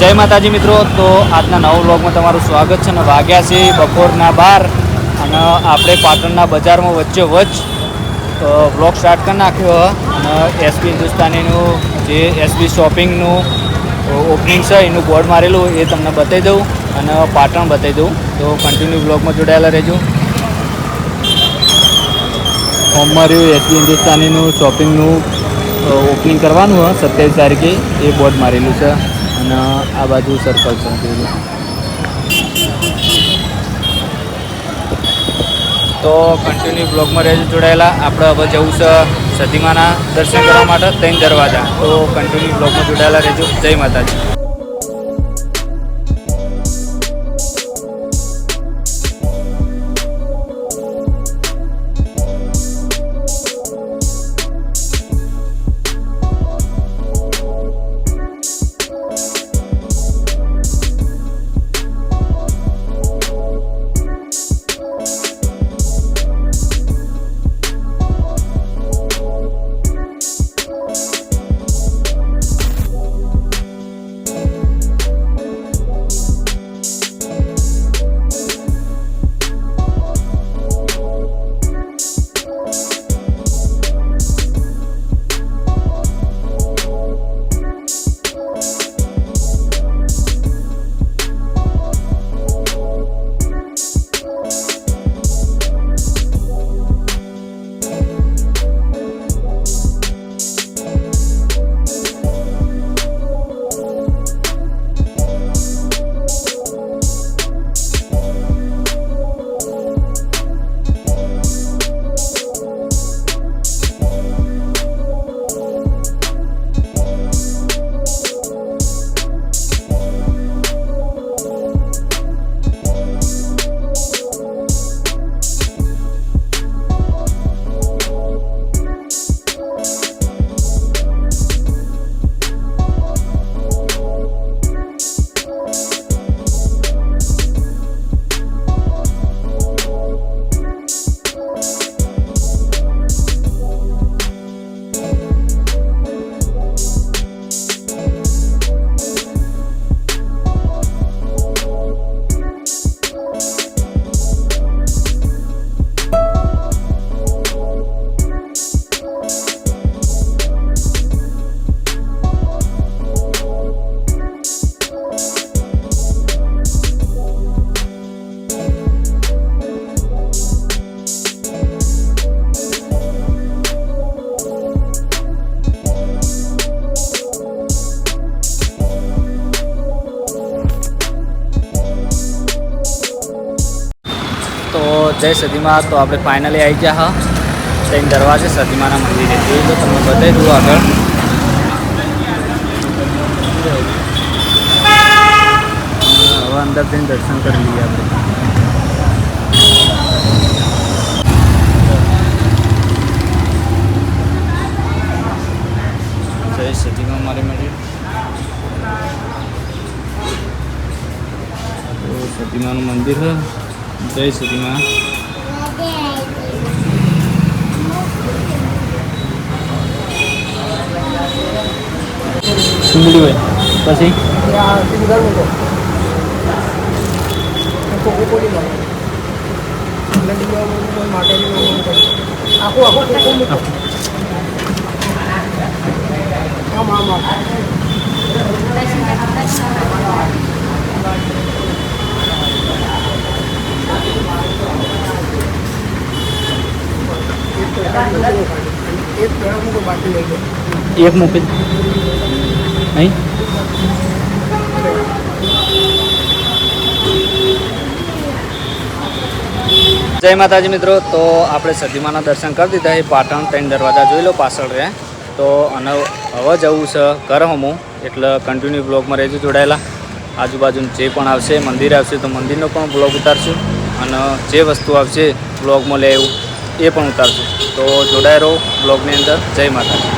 જય માતાજી મિત્રો. તો આજના નવ વ્લોગમાં તમારું સ્વાગત છે અને વાગ્યા છે બપોરના બાર અને આપણે પાટણના બજારમાં વચ્ચે વચ્ચ વ્લોગ સ્ટાર્ટ કરી નાખ્યો. અને એસબી હિન્દુસ્તાનીનું જે એસબી શોપિંગનું ઓપનિંગ છે, એનું બોર્ડ મારેલું એ તમને બતાવી દઉં અને પાટણ બતાવી દઉં. તો કન્ટિન્યુ વ્લોગમાં જોડાયેલા રહેજો. હોમમાં એસપી હિન્દુસ્તાનીનું શોપિંગનું ઓપનિંગ કરવાનું હોય સત્યાવીસ તારીખે એ બોર્ડ મારેલું છે. અને આ બાજુ સર્કલ છે તો કન્ટિન્યુ બ્લોગમાં રહેજો જોડાયેલા. આપણે હવે જવું છે સતીમાના દર્શન કરવા માટે ત્રણ દરવાજા. તો કન્ટિન્યુ બ્લોગમાં જોડાયેલા રહેજો. જય માતાજી. જય સતીમાં તો આપણે ફાઇનલી આવી ગયા, હા. ત્રણ દરવાજે સતીમાના મંદિરે. જોઈ તો તમને બતાવી દઉં આગળ. હવે અંદર જઈને દર્શન કરી લઈએ આપણે. જય સતીમાં મારી મળી તો સતીમાનું મંદિર છે જય સતીમાં સુંદરી હોય? પછી? આખું આખું. આમ આમ આમ એક મૂકી. અહીં. જય માતાજી મિત્રો, તો આપણે સદીમાના દર્શન કરી દીધા એ પાટણ ત્રણ દરવાજા જોઈ લો પાછળ રહે. તો અને હવે જવું છે ઘર હમું, એટલે કન્ટિન્યુ બ્લોગમાં રહેજો જોડાયેલા. આજુબાજુ જે પણ આવશે, મંદિર આવશે, તો મંદિરનો પણ બ્લોગ ઉતારશું. અને જે વસ્તુ આવશે બ્લોગમાં લે એવું એ પણ ઉતારશું. તો જોડાય રહો બ્લોગની અંદર. જય માતાજી.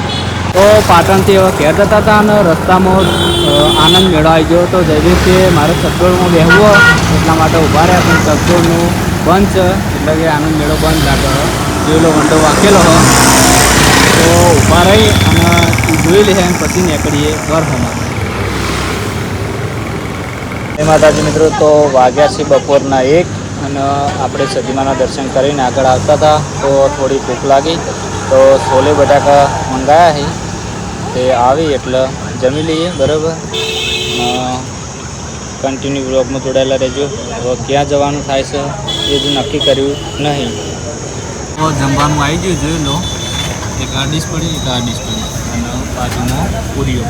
તો પાટણથી હવે ઘેર જતા હતા અને રસ્તામાં આનંદ મેળવાઈ ગયો તો જયદીપ કે મારે સગવડમાં બેહવું એટલા માટે ઊભા રહ્યા પણ સગવડનું બંધ છે. એટલે કે આનંદ મેળો બંધ લાગે જોયેલો વંડો વાંકેલો હો તો ઊભા રહી અને જોઈ લે અને પછી નીકળીએ ઘર હમણાં. જય માતાજી મિત્રો તો વાગ્યા છે બપોરના એક. અને આપણે સદીમાના દર્શન કરીને આગળ આવતા હતા, તો થોડી ભૂખ લાગી. તો છોલે બટાકા મંગાયા છે તે આવી એટલે જમી લઈએ, બરાબર? કન્ટિન્યુ બ્લોગમાં જોડાયેલા રહેજો. હવે ક્યાં જવાનું થાય છે, એ જ નક્કી કર્યું નહીં. જમવાનું આવી ગયું, જોઈ લો. એક આ ડીશ પડી, એક આ ડીશ પડી. અને બાજુમાં પૂરીઓ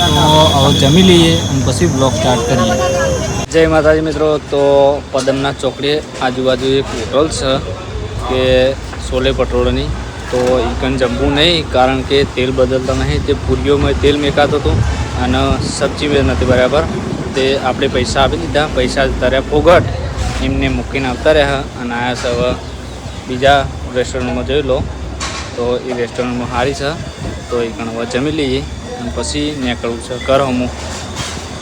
તો હવે જમી લઈએ અને પછી બ્લોગ સ્ટાર્ટ કરીએ. જય માતાજી મિત્રો, તો પદમના ચોકડી આજુબાજુ એક હોટલ છે કે છોલે પટોળની. તો એ કણ જમવું નહીં, કારણ કે તેલ બદલતા નહીં. તે પૂરીઓમાં તેલ મેકાતું હતું અને સબ્જી બી નથી બરાબર. તે આપણે પૈસા આપી દીધા. પૈસા તાર્યા ફોગટ. એમને મૂકીને આવતા રહ્યા અને આયા સવ બીજા રેસ્ટોરન્ટમાં જોઈ લો. તો એ રેસ્ટોરન્ટમાં સારી છે. તો એ ઘણા જમી લઈએ. અને પછી નીકળવું છે ઘર હમું.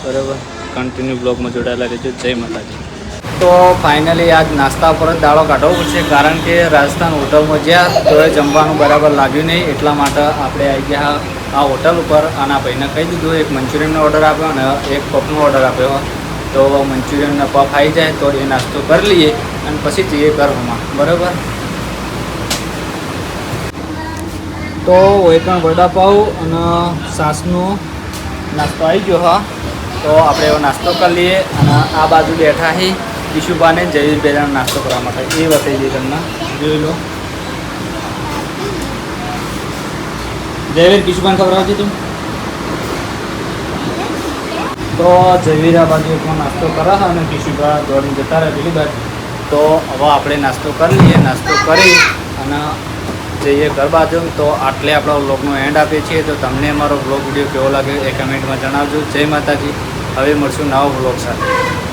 બરાબર. કન્ટિન્યુ બ્લોગમાં જોડાયેલા રહેજો. જય માતાજી. તો ફાઇનલી આજ નાસ્તા પર જ દાળો કાઢવો પડશે, કારણ કે રાજસ્થાન હોટલમાં જ્યાં તો જમવાનું બરાબર લાગ્યું નહીં, એટલા માટે આપણે આવી ગયા આ હોટલ ઉપર. આના ભાઈને કહી દીધું, એક મંચુરિયનનો ઓર્ડર આપ્યો અને એક પફનો ઓર્ડર આપ્યો. તો મંચુરિયનનો પફ આવી જાય તો એ નાસ્તો કરી લઈએ અને પછી જઈએ ઘરમાં. બરાબર? તો ઓયકણ વડાપાઉં અને સાસનો નાસ્તો આવી ગયો, હા. તો આપણે એવો નાસ્તો કરી લઈએ અને આ બાજુ બેઠા હી ઈશુભાને જયેશ બેજાનો નાસ્તો કરવા માટે. એ બતાવી દઈએ તમને. જોઈ લો. જયવીર કિશુભાને ખબર આવતી તું? તો જયવીર આ બાજુ એકમાં નાસ્તો કરા અને કિશુભા દોડીને જતા રહે પેલી બાજુ. તો હવે આપણે નાસ્તો કરી લઈએ, નાસ્તો કરી અને જઈએ ગરબા બાજુ તો આટલે આપણો વ્લોગનો એન્ડ આપીએ છીએ. તો તમને અમારો વ્લોગ વીડિયો કેવો લાગે એ કમેન્ટમાં જણાવજો. જય માતાજી. હવે મળશું નવા વ્લોગ સાથે.